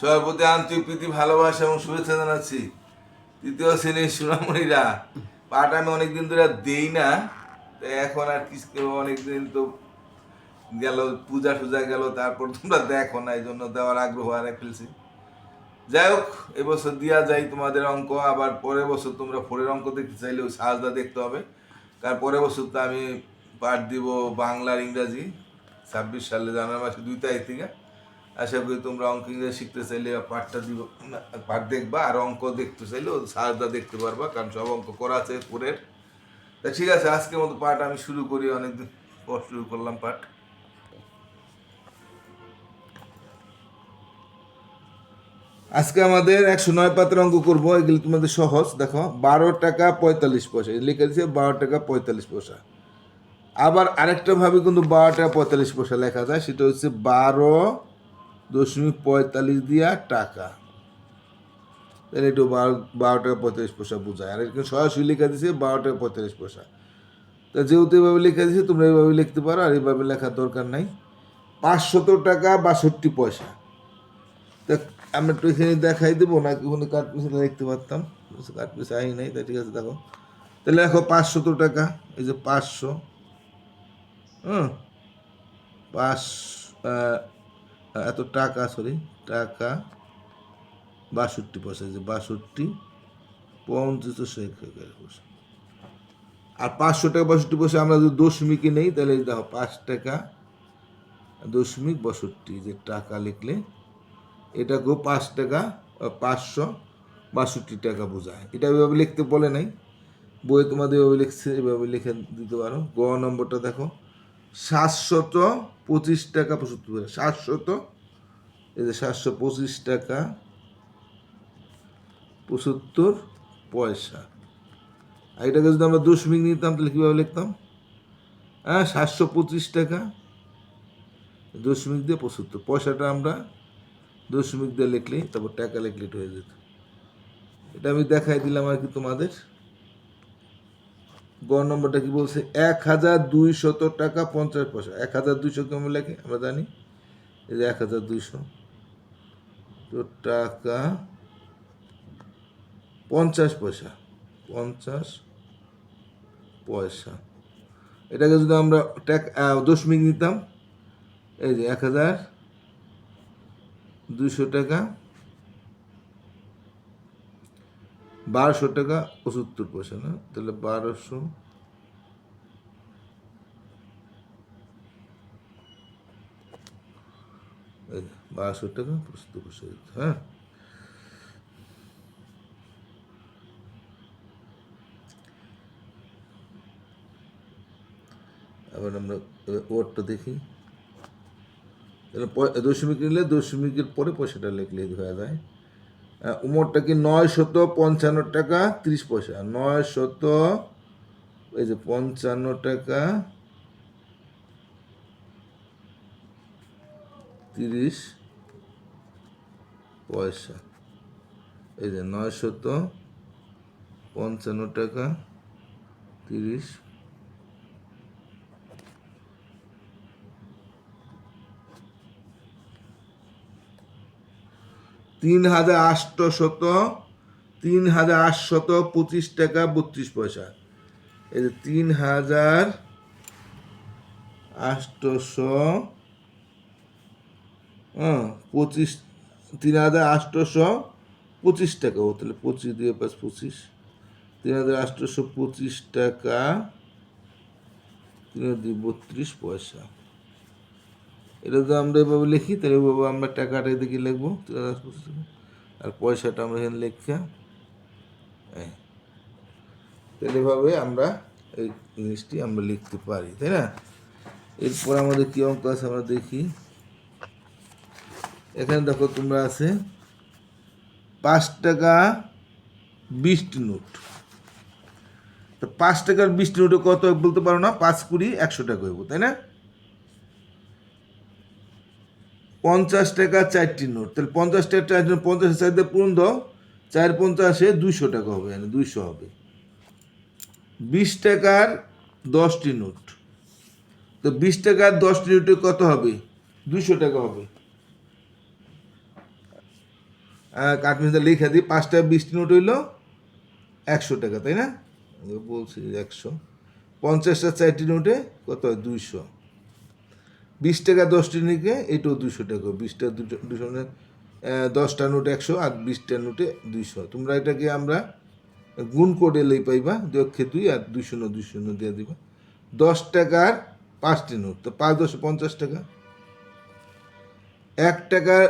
সবার প্রতি আন্তরিক প্রীতি, ভালোবাসা এবং শুভেচ্ছা জানাচ্ছি। তৃতীয় শ্রেণির সুনামণিরা। পাঠ আমি অনেকদিন ধরে দেই না এখন আর কি অনেকদিন তো গেল, পূজা টুজা গেল, তারপর তোমরা দেখো না এই জন্য দেওয়ার আগ্রহ আর ফেলছি। যাই হোক, এবছর দিয়া যাই তোমাদের অঙ্ক, আবার পরের বছর তোমরা ফোরের অঙ্ক দেখতে চাইলে ওই সাজদা দেখতে হবে। কারণ পরের বছর তো আমি পাঠ দিব বাংলার ইংরাজি, ছাব্বিশ সালে জানুয়ারি মাসে দুই তারিখ থেকে। আশা করি তোমরা অঙ্ক ইংরেজি শিখতে চাইলে পাঠটা দিব পাঠ দেখবা, আর অঙ্ক দেখতে চাইলে ও সাজদা দেখতে পারবা, কারণ সব অঙ্ক করা আছে ফোরের তা ঠিক আছে, আজকের মতো পাঠ আমি শুরু করি, অনেকদিন পর শুরু করলাম পাঠ। আজকে আমাদের একশো নয় পাত্র অঙ্ক করব, এগুলো তোমাদের সহজ। দেখো, বারো টাকা পঁয়তাল্লিশ পয়সা লিখে দিচ্ছে বারো টাকা পঁয়তাল্লিশ পয়সা। আবার আরেকটা ভাবে কিন্তু বারো টাকা পঁয়তাল্লিশ পয়সা লেখা যায়, সেটা হচ্ছে বারো দশমিক পঁয়তাল্লিশ দিয়া টাকা। তাহলে একটু বারো বারো টাকা পঁয়তাল্লিশ পয়সা বোঝায়। আর এখানে সরাসরি লেখা দিচ্ছে বারো টাকা পঁয়তাল্লিশ পয়সা। তা যেহেতু এভাবে লেখা দিচ্ছে তোমরা এইভাবে লিখতে পারো, আর এইভাবে লেখার দরকার নাই। পাঁচশত টাকা বাষট্টি পয়সা। তা আমরা একটু এখানে দেখাই দেবো না ওখানে কাঠ পিছনে দেখতে পারতাম? কাঠ পিছনে আই নাই, তা ঠিক আছে, দেখো। তাহলে দেখো পাঁচশত টাকা, এই যে পাঁচশো। হুম? পাঁচ এত টাকা সরি টাকা বাষট্টি পয়সা যে বাষট্টি, পঞ্চাশ পয়সা। আর পাঁচশো টাকা বাষট্টি পয়সা আমরা যদি দশমিকে নেই, তাহলে দেখো, পাঁচ টাকা দশমিক বাষট্টি যে টাকা লিখলে, এটাকেও পাঁচ টাকা পাঁচশো বাষট্টি টাকা বোঝায়। এটা এভাবে লিখতে বলে নাই। বইয়ে তোমাদের এভাবে লিখছে, এভাবে লিখে দিতে পারো। গ নম্বরটা দেখো সাতশত পঁচিশ টাকা পঁচাত্তর পয়সা সাতশত, এই যে সাতশো পঁচিশ টাকা পঁচাত্তর পয়সা। আর এটাকে যদি আমরা দশমিক নিতাম, তাহলে কীভাবে লিখতাম? হ্যাঁ সাতশো পঁচিশ টাকা দশমিক দিয়ে পঁচাত্তর। পয়সাটা আমরা দশমিক দিয়ে লিখলে তারপর টাকা লিখলে হয়ে যেত। এটা আমি দেখাই দিলাম আর কি তোমাদের। গ নম্বরটা কি বলছে? এক হাজার দুইশত টাকা পঞ্চাশ পয়সা। এক হাজার দুইশো কেমন লেখে? আমরা জানি। এই যে এক হাজার দুইশো তো টাকা পঞ্চাশ পয়সা। পঞ্চাশ পয়সা। এটাকে যদি আমরা আহ, দশমিক নিতাম এই যে এক হাজার দুইশো টাকা বারোশো টাকা পঁচাত্তর পয়সা, না? তাহলে বারোশো বারোশো টাকা পঁচাত্তর পয়সা হ্যাঁ? আবার আমরা ওয়ার্ডটা দেখি। তাহলে দশমিক নিলে দশমিকের পরে পয়সাটা লিখলে হয়ে যায়। উমরটা কি নয় শত পঞ্চান্ন টাকা তিরিশ পয়সা। নয় শত এই যে পঞ্চান্ন টাকা তিরিশ পয়সা। এই যে নয় শত পঞ্চান্ন টাকা তিরিশ তিন হাজার আটশত তিন হাজার আটশত পঁচিশ টাকা বত্রিশ পয়সা। এই যে তিন হাজার আটশো হ্যাঁ পঁচিশ তিন হাজার আটশো পঁচিশ টাকা ও তাহলে পঁচিশ দিয়ে পাঁচ, পঁচিশ। তিন হাজার আটশো পঁচিশ টাকা, তিন হাজার বত্রিশ পয়সা। এটা যদি আমরা এভাবে লিখি, তাহলে এভাবে আমরা টাকাটা এদিকে লিখব। আর পয়সাটা আমরা এখানে লিখা এই। তাহলে এভাবে আমরা এই জিনিসটি আমরা লিখতে পারি, তাই না? এরপর আমাদের কী অঙ্ক আছে আমরা দেখি। এখানে দেখো তোমরা আছে, পাঁচ টাকা বিশটি নোট। তো পাঁচ টাকার বিশটি নোটে কত বলতে পারো না? পাঁচ কুড়ি একশো টাকা হইব, তাই না? পঞ্চাশ টাকা চারটি নোট। তাহলে পঞ্চাশ টাকা চারটি নোট পঞ্চাশ চারটে পূরণ দাও, চার পঞ্চাশে দুইশো টাকা হবে মানে দুইশো হবে। বিশ টাকার দশটি নোট। তো বিশ টাকার দশটি নোটে কত হবে? দুইশো টাকা হবে। কাঠমিস্তা লিখে দিই, পাঁচটা বিশটি নোট হইল একশো টাকা, তাই না? বলছি একশো। পঞ্চাশটা চারটি নোটে কত হয়? দুইশো। বিশ টাকা দশটি নিকে, এটাও দুশো টাকা। বিশটা দুটো দুশো মানে দশটা নোট একশো আর বিশটা নোটে দুইশো। তোমরা এটাকে আমরা গুণ করে লই পাইবা দুই অক্ষে দুই আর দুই শূন্য দুই শূন্য দিয়ে দিবা। দশ টাকার পাঁচটি নোট, তো পাঁচ দশে পঞ্চাশ টাকা। এক টাকার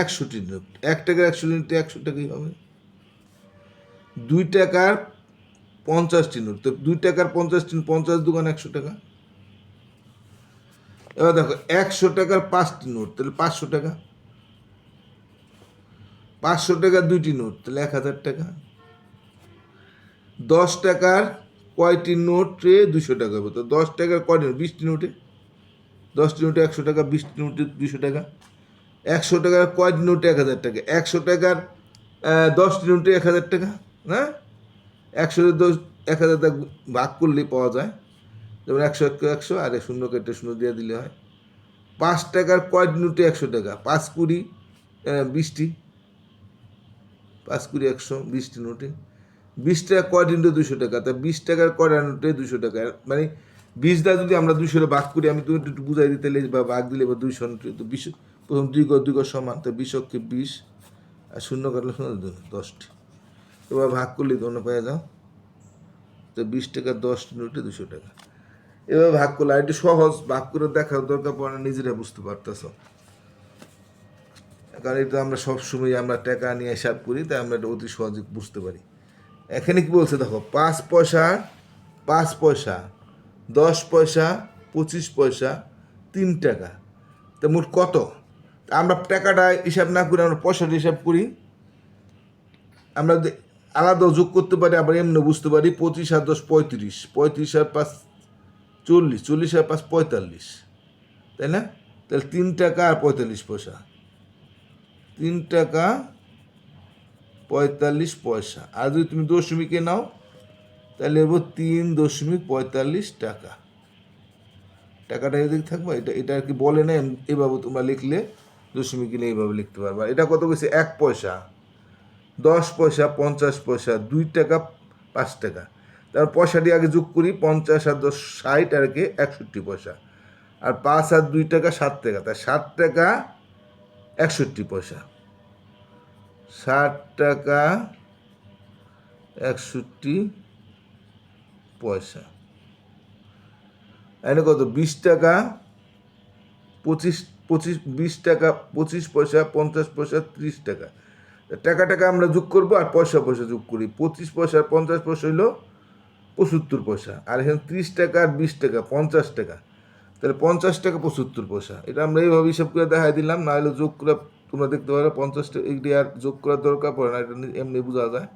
একশোটি নোট, এক টাকার একশো নোটে একশো টাকাই হবে? দুই টাকার পঞ্চাশটি নোট, তো দুই টাকার পঞ্চাশটি, পঞ্চাশ দোকান একশো টাকা। এবার দেখো, একশো টাকার পাঁচটি নোট, তাহলে পাঁচশো টাকা। পাঁচশো টাকার দুইটি নোট, তাহলে এক হাজার টাকা। দশ টাকার কয়টি নোটে দুশো টাকা হবে তো দশ টাকার কয়টি নোট? বিশটি নোটে। দশটি নোটে একশো টাকা, বিশটি নোটে দুশো টাকা। একশো টাকার কয়টি নোটে এক হাজার টাকা? একশো টাকার দশটি নোটে এক হাজার টাকা হ্যাঁ একশো দশ, এক হাজার টাকা ভাগ করলেই পাওয়া যায়। যেমন একশো একশো একশো, আর শূন্য কেটে শূন্য দিয়ে দিলে হয়। পাঁচ টাকার কয়টি নোটে একশো টাকা, পাঁচ কুড়ি বিশটি, পাঁচ কুড়ি, একশো, বিশটি নোটে বিশ টাকা কয় নোটে দুশো টাকা, তা বিশ টাকার কয় নোটে দুশো টাকা। মানে বিশ দা যদি আমরা দুশো ভাগ করি, আমি তুমি একটু বুঝাই দিতে বা ভাগ দিলে বা দুইশো তো বিশ, প্রথম দুই গড় দুই গড় সমান, তো বিশকে বিশ, আর শূন্য কাটলে শূন্য দশটি। এবার ভাগ করলে তোমরা পেয়ে যাও। তো বিশ টাকা দশ নোটে দুশো টাকা। এবার ভাগ করলে আর একটু সহজ ভাগ করে দেখার দরকার পড়ে না, নিজেরা বুঝতে পারতেছো। কারণ এটা আমরা সবসময় আমরা টাকা নিয়ে হিসাব করি তাই আমরা এটা অতি সহজে বুঝতে পারি। এখানে কি বলছে দেখো পাঁচ পয়সা পাঁচ পয়সা দশ পয়সা পঁচিশ পয়সা তিন টাকা। তা মোট কত? আমরা টাকাটা হিসাব না করে আমরা পয়সাটা হিসাব করি। আমরা আলাদা যোগ করতে পারি আবার এমনি বুঝতে পারি পঁচিশ আর দশ পঁয়ত্রিশ। পঁয়ত্রিশ আর পাঁচ চল্লিশ চল্লিশ আর পাঁচ, পঁয়তাল্লিশ। তাই না? তাহলে তিন টাকা আর পঁয়তাল্লিশ পয়সা। তিন টাকা, পঁয়তাল্লিশ পয়সা। আর যদি তুমি দশমিকে নাও, তাহলে এবার তিন দশমিক পঁয়তাল্লিশ টাকা। টাকাটা এদিকে থাকবে, এটা এটা আর কি বলে না এভাবে তোমরা লিখলে দশমিক নিয়ে এইভাবে লিখতে পারবা। এটা কত কইছে? এক পয়সা। দশ পয়সা, পঞ্চাশ পয়সা, দুই টাকা, পাঁচ টাকা। তার পয়সাটি আগে যোগ করি পঞ্চাশ আর দশ ষাট আর কি একষট্টি পয়সা। আর পাঁচ আর দুই টাকা সাত টাকা, তাই ষাট টাকা একষট্টি পয়সা। ষাট টাকা একষট্টি পয়সা। এনে কত? বিশ টাকা পঁচিশ পঁচিশ, বিশ টাকা পঁচিশ পয়সা, পঞ্চাশ পয়সা, ত্রিশ টাকা। টাকা টাকা আমরা যোগ করব আর পয়সা পয়সা যোগ করি। পঁচিশ পয়সা পঞ্চাশ পয়সা হইল পঁচাত্তর পয়সা। আর এখানে ত্রিশ টাকা আর বিশ টাকা, পঞ্চাশ টাকা। তাহলে পঞ্চাশ টাকা পঁচাত্তর পয়সা। এটা আমরা এইভাবে হিসাব করে দেখাই দিলাম, না হলে যোগ করে তোমরা দেখতে পারো পঞ্চাশটা এগুলি আর যোগ করার দরকার পড়ে না, এটা এমনি বোঝা যায়।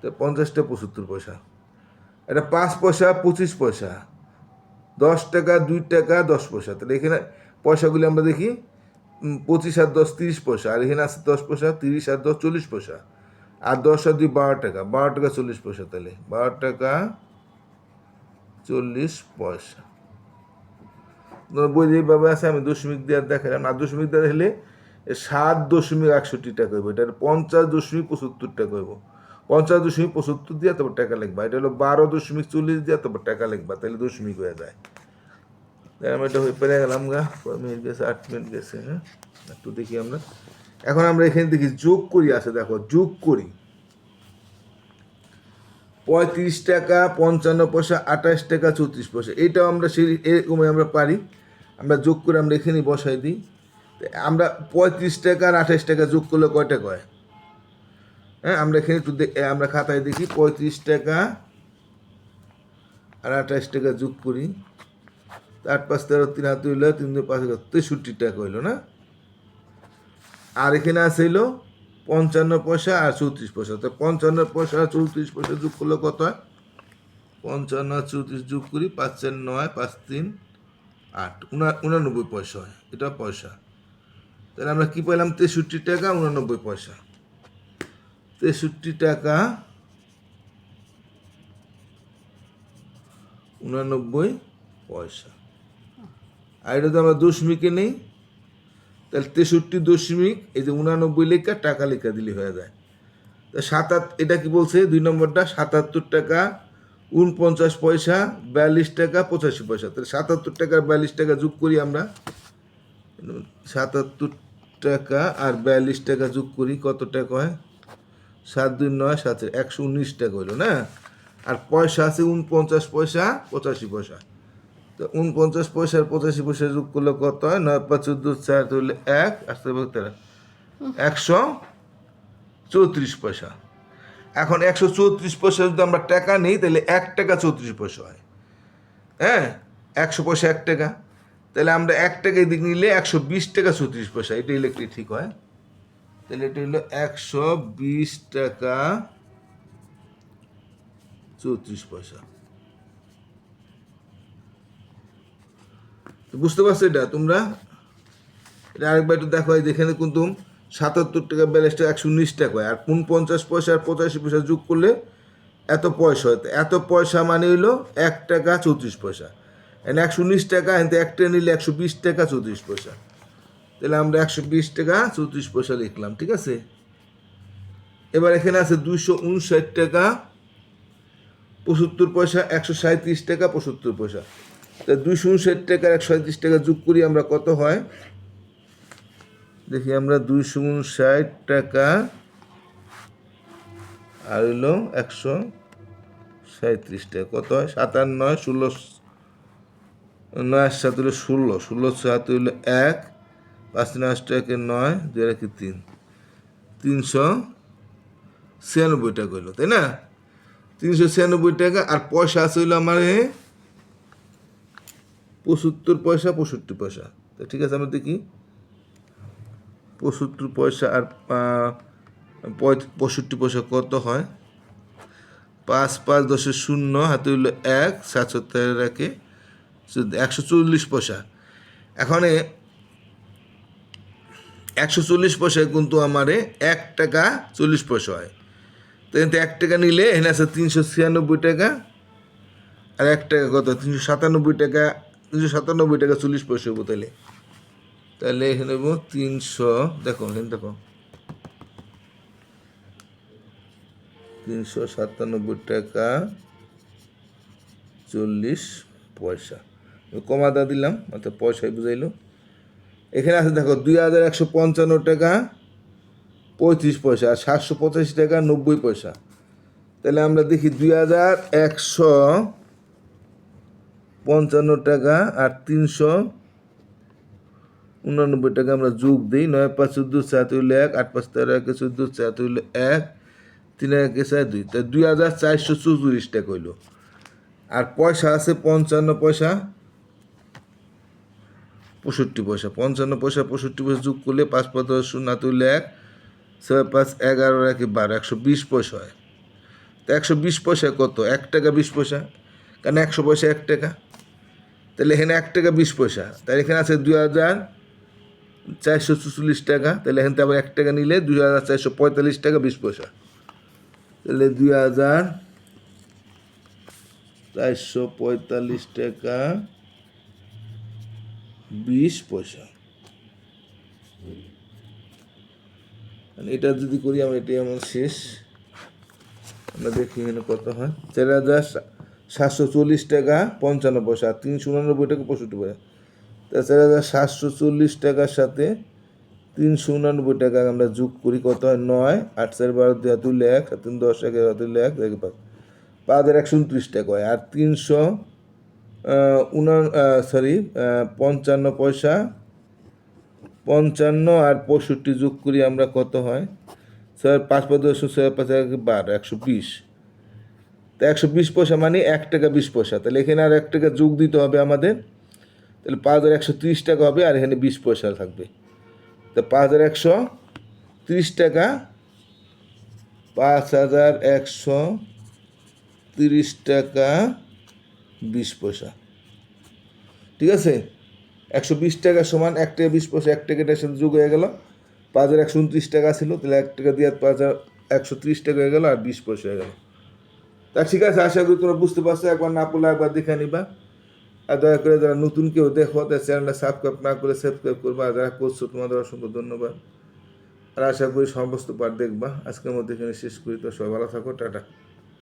তো পঞ্চাশটা পঁচাত্তর পয়সা। এটা পাঁচ পয়সা, পঁচিশ পয়সা। দশ টাকা, দুই টাকা, দশ পয়সা। তাহলে এখানে পয়সাগুলি আমরা দেখি পঁচিশ আর দশ, তিরিশ পয়সা। আর এখানে আছে দশ পয়সা, তিরিশ আর দশ, চল্লিশ পয়সা। আর দশ আর দুই বারো টাকা বারো টাকা চল্লিশ পয়সা তাহলে। বারো টাকা চল্লিশ পয়সা। বই যেভাবে আছে, আমি দশমিক দেওয়ার দেখালাম আর দশমিক দিয়ে হলে সাত দশমিক একষট্টি টাকা হইব। এটা পঞ্চাশ দশমিক পঁচাত্তর টাকা হইব। পঞ্চাশ দশমিক পঁচাত্তর দিয়ে তারপর টাকা লিখবা এটা হলো বারো দশমিক চল্লিশ দিয়ে তারপর টাকা লিখবা তাহলে দশমিক হয়ে যায়। আমি এটা হয়ে পেরে গেলাম গা। মিনিট গেছে? আট মিনিট গেছে হ্যাঁ? একটু দেখি আমরা। এখন আমরা এখানে দেখি যোগ করি, আছে দেখো, যোগ করি। পঁয়ত্রিশ টাকা, পঞ্চান্ন পয়সা, আঠাশ টাকা, চৌত্রিশ পয়সা। এটাও আমরা সেই এরকমই আমরা পারি। আমরা যোগ করে আমরা এখানে বসাই দিই। আমরা পঁয়ত্রিশ টাকা আর আঠাশ টাকা যোগ করলে কয় হ্যাঁ? আমরা এখানে একটু আমরা খাতায় দেখি, পঁয়ত্রিশ টাকা আর আঠাশ টাকা যোগ করি। আট পাঁচ তেরো তিন হাত হইল তিন পাঁচ তেষট্টি টাকা হইল, না? আর এখানে হইল পঞ্চান্ন পয়সা আর চৌত্রিশ পয়সা। তো পঞ্চান্ন পয়সা আর চৌত্রিশ পয়সা যোগ করলে কত হয়? পঞ্চান্ন আর চৌত্রিশ যোগ করি, পাঁচ চার নয়, পাঁচ তিন, আট। উনা, উনানব্বই পয়সা হয়, এটা পয়সা। তাহলে আমরা কি পেলাম? তেষট্টি টাকা, উনানব্বই পয়সা। তেষট্টি টাকা, উনানব্বই পয়সা। আর এটা তো আমরা দশমিকে নেই। তাহলে তেষট্টি দশমিক, এই যে উনানব্বই লেখা টাকা লেখা দিলে হয়ে যায়। তা সাতাত, এটা কি বলছে? দুই নম্বরটা, সাতাত্তর টাকা উনপঞ্চাশ পয়সা, বিয়াল্লিশ টাকা পঁচাশি পয়সা। তাহলে সাতাত্তর টাকা বিয়াল্লিশ টাকা যোগ করি আমরা। সাতাত্তর টাকা আর বিয়াল্লিশ টাকা যোগ করি, কত টাকা হয়? সাত দুই নয়, সাত একশো উনিশ টাকা হইল, না? আর পয়সা আছে উনপঞ্চাশ পয়সা, পঁচাশি পয়সা। তো উনপঞ্চাশ পয়সা আর পঁচাশি পয়সা যোগ করলে কত হয়? নয়, পাঁচ, চোদ্দ, চার হইলে এক আসতে তেরো একশো চৌত্রিশ পয়সা। এখন একশো চৌত্রিশ পয়সা যদি আমরা টাকা নিই, তাহলে এক টাকা চৌত্রিশ পয়সা হয়। হ্যাঁ? একশো পয়সা এক টাকা। তাহলে আমরা এক টাকা দিক নিলে একশো বিশ টাকা চৌত্রিশ পয়সা। এটা ইলেকট্রিক ঠিক হয়? তাহলে এটা হলো একশো বিশ টাকা চৌত্রিশ পয়সা। বুঝতে পারছ এটা? তোমরা? এটা আরেকবার একটু দেখো যেখানে কিন্তু সাতাত্তর টাকা ব্যালেন্সটা একশো উনিশ টাকা হয়। আর কোন পঞ্চাশ পয়সা আর পঁচাশি পয়সা যোগ করলে এত পয়সা হয়? এত পয়সা মানে হইল এক টাকা চৌত্রিশ পয়সা। এখানে একশো উনিশ টাকা এখানে একটা নিলে একশো বিশ টাকা চৌত্রিশ পয়সা। তাহলে আমরা একশো বিশ টাকা চৌত্রিশ পয়সা লিখলাম, ঠিক আছে? এবার এখানে আছে দুইশো উনষাট টাকা, পঁচাত্তর পয়সা, একশো সাঁত্রিশ টাকা, পঁচাত্তর পয়সা। তা দুইশো উনষাট টাকা একশো টাকা যোগ করি আমরা কত হয়? দেখি আমরা দুইশো উনষাট টাকা আর হইল একশো সাঁত্রিশ টাকা। কত হয়? সাতান্ন নয় ষোলো নয় সাত হইল ষোলো। ষোলো সাত হইল এক, পাঁচ আট টাকা নয়, দুই একে তিন। তিনশো ছিয়ানব্বই টাকা হইল, তাই না? তিনশো ছিয়ানব্বই টাকা আর পয়সা আছে হইল আমার পঁচাত্তর পয়সা, পঁয়ষট্টি পয়সা। তা ঠিক আছে, আমরা দেখি। পঁচাত্তর পয়সা আর পঁয়ষট্টি পয়সা কত হয়? পাঁচ পাঁচ দশের শূন্য, হাতে হইল এক সাতশো তেরো রাখে একশো চল্লিশ পয়সা। এখানে একশো চল্লিশ পয়সায় কিন্তু আমারে এক টাকা চল্লিশ পয়সা হয়। তো কিন্তু এক টাকা নিলে এখানে আছে তিনশো ছিয়ানব্বই টাকা। আর এক টাকা কত? তিনশো সাতানব্বই টাকা তিনশো সাতানব্বই টাকা চল্লিশ পয়সা হব তাহলে তাহলে এখানে নেব তিনশো, দেখো এখানে দেখো। তিনশো সাতানব্বই টাকা চল্লিশ পয়সা। কমাদা দিলাম অর্থাৎ পয়সায় বুঝাইলো। এখানে আছে, দেখো, দুই হাজার একশো পঞ্চান্ন টাকা, পঁয়ত্রিশ পয়সা, আর সাতশো পঁচাশি টাকা, নব্বই পয়সা। তাহলে আমরা দেখি দুই হাজার একশো পঞ্চান্ন টাকা আর তিনশো উনানব্বই টাকা আমরা যোগ দিই। নয় পাঁচ চোদ্দ সাত হইলে এক, আট পাঁচ তেরো একে চোদ্দ, সাত হইলে এক, তিন একে চার দুই। তা দুই হাজার চারশো চৌচল্লিশ টাকা হইল। আর পয়সা আছে পঞ্চান্ন পয়সা, পঁয়ষট্টি পয়সা। পঞ্চান্ন পয়সা, পঁয়ষট্টি পয়সা যোগ করলে পাঁচ পাঁচ শূন্য হইলে এক, ছয় পাঁচ এগারো একে বারো। একশো বিশ পয়সা হয়। তা একশো বিশ পয়সা কত? এক টাকা বিশ পয়সা। কারণ একশো পয়সা এক টাকা? তাহলে এখানে এক টাকা বিশ পয়সা। তাহলে এখানে আছে দুই হাজার চারশো চুচল্লিশ টাকা। তাহলে এখান আবার এক টাকা নিলে দুই হাজার চারশো পঁয়তাল্লিশ টাকা বিশ পয়সা। তাহলে দুই হাজার চারশো পঁয়তাল্লিশ টাকা বিশ পয়সা। আর এটা যদি করি আমি এটাই আমার শেষ। আমরা দেখি এখানে কত হয়। চার হাজার সাতশো চল্লিশ টাকা পঞ্চান্ন পয়সা, তিনশো উনানব্বই টাকা পঁয়ষট্টি পয়সা। তাছাড়া সাতশো চল্লিশ টাকার সাথে তিনশো উনানব্বই টাকা আমরা যোগ করি, কত হয়? নয়, আট, চার, বারো, দুই, হাত তুললে এক, সাত, তিন, দশ এক হাত তুললে এক এক, পাঁচ। পাঁচ একশো উনত্রিশ টাকা হয়। আর তিনশো উনা সরি পঞ্চান্ন পয়সা, পঞ্চান্ন আর পঁয়ষট্টি যোগ করি আমরা কত হয়? ছয়, পাঁচ পাঁচ, দশ, ছয়, পাঁচ, এক, বারো, একশো বিশ। তা একশো বিশ পয়সা মানে এক টাকা বিশ পয়সা। তাহলে এখানে আর এক টাকা যোগ দিতে হবে আমাদের। তাহলে পাঁচ হাজার একশো তিরিশ টাকা হবে আর এখানে বিশ পয়সা থাকবে। তা পাঁচ হাজার একশো তিরিশ টাকা, পাঁচ হাজার একশো তিরিশ টাকা, বিশ পয়সা। ঠিক আছে? একশো বিশ টাকা সমান এক টাকা বিশ পয়সা, এক টাকাটার সাথে যোগ হয়ে গেল। পাঁচ হাজার একশো উনত্রিশ টাকা ছিল, তাহলে এক টাকা দিয়ে পাঁচ হাজার একশো ত্রিশ টাকা হয়ে গেল আর বিশ পয়সা হয়ে গেল। তা ঠিক আছে, আশা করি তোমরা বুঝতে পারছ, একবার না পড়লে একবার দেখে নিবা। আর দয়া করে যারা নতুন কেউ দেখো তার চ্যানেলটা সাবস্ক্রাইব না করে সাবস্ক্রাইব করবা। আর যারা করছ, তোমাদের অসংখ্য ধন্যবাদ। আর আশা করি সমস্ত পাঠ দেখবা। আজকের মধ্যে এখানে শেষ করি, তো সবাই ভালো থাকো, টাটা।